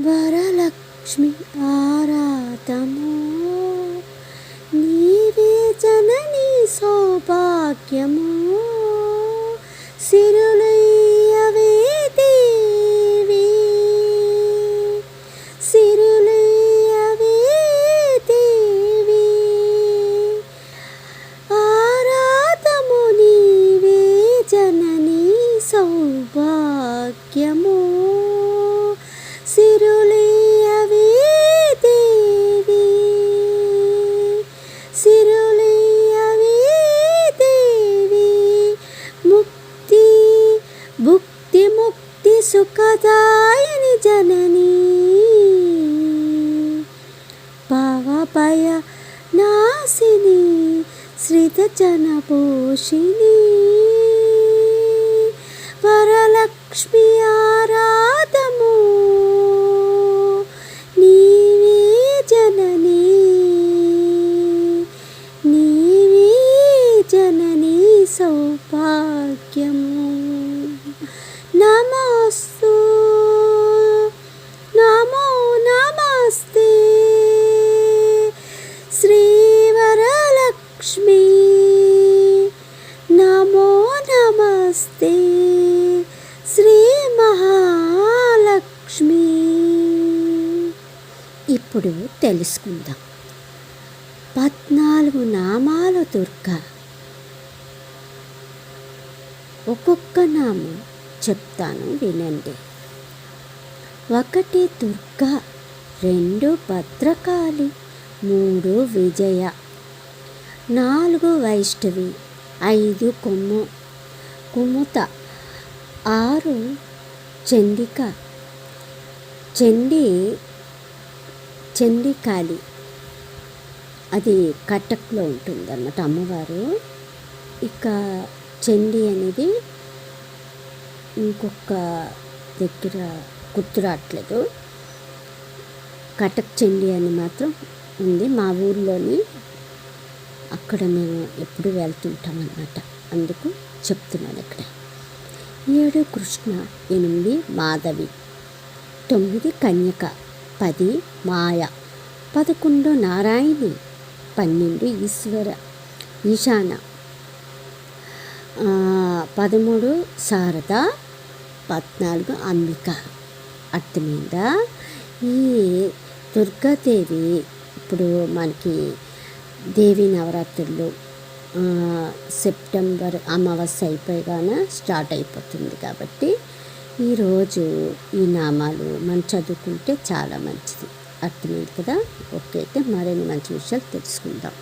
వరలక్ష్మి ఆరాధము. నీవే జనని సౌభాగ్యము. సిరు సుఖదాయని జనని. భావభయ నాశిని శ్రితజన పోషిణి వరలక్ష్మి ఆరా లక్ష్మీ. నమో నమస్తే. శ్రీ మహాలక్ష్మి. ఇప్పుడు తెలుసుకుందాం. పద్నాలుగు నామాల దుర్గ. ఒక్కొక్క నామం చెప్తాను వినండి. ఒకటి దుర్గా రెండు భద్రకాళి మూడు విజయ. నాలుగు వైష్ణవి ఐదు కొమ్ము. కుముత ఆరు చండిక. చండి చండికాళి. అది కటక్లో ఉంటుంది అన్నమాట అమ్మవారు. ఇక చండి అనేది ఇంకొక దగ్గర గుర్తు రావట్లేదు కటక్ చండి అని మాత్రం ఉంది మా ఊర్లోని అక్కడ మేము ఎప్పుడు వెళ్తుంటాం అన్నమాట అందుకు చెప్తున్నాను ఇక్కడ. ఏడు కృష్ణ ఎనిమిది మాధవి తొమ్మిది కన్యక పది మాయ పదకొండు నారాయణి పన్నెండు ఈశ్వర ఈశాన పదమూడు శారద పద్నాలుగు అంబిక. అర్థమైందా? ఈ దుర్గాదేవి ఇప్పుడు మనకి దేవి నవరాత్రులు సెప్టెంబర్ అమావాస్య అయిపోయగానే స్టార్ట్ అయిపోతుంది కాబట్టి ఈరోజు ఈ నామాలు మనం చదువుకుంటే చాలా మంచిది. అర్థమైంది కదా? ఓకే అయితే మరిన్ని మంచి విషయాలు తెలుసుకుందాం.